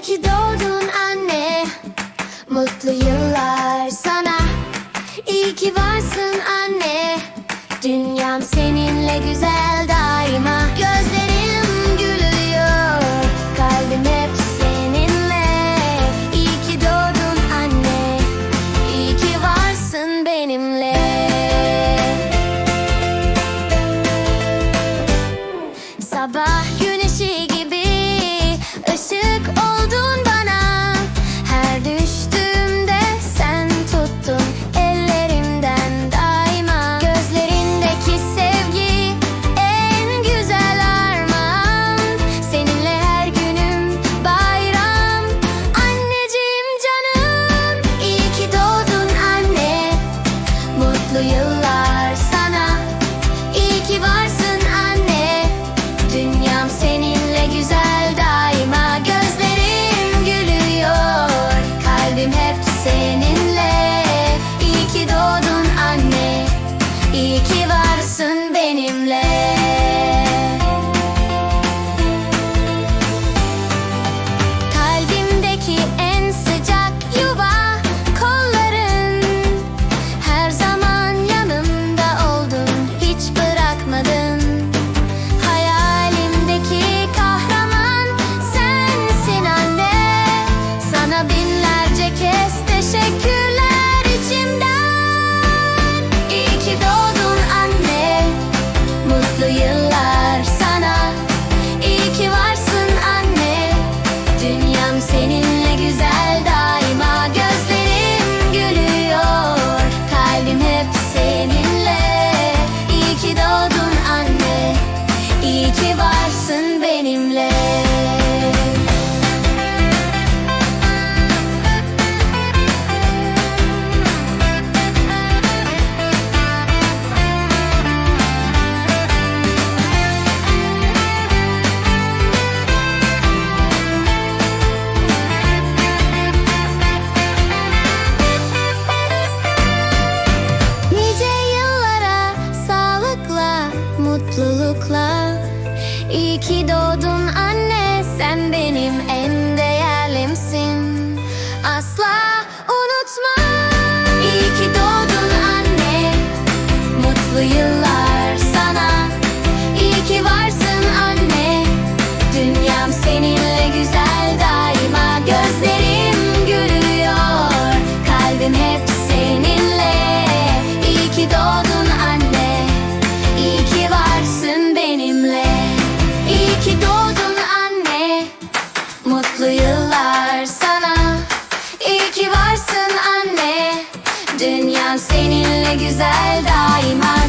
İyi ki doğdun anne. Mutlu yıllar sana. İyi ki varsın anne. Dünyam seninle güzel daima. Gözlerim gülüyor. Kalbim hep seninle. İyi ki doğdun anne. İyi ki varsın benimle. Sabah seninle. İyi ki doğdun anne. İyi ki var. ki varsın benimle. İyi ki doğdun anne sen benim en seninle güzel daima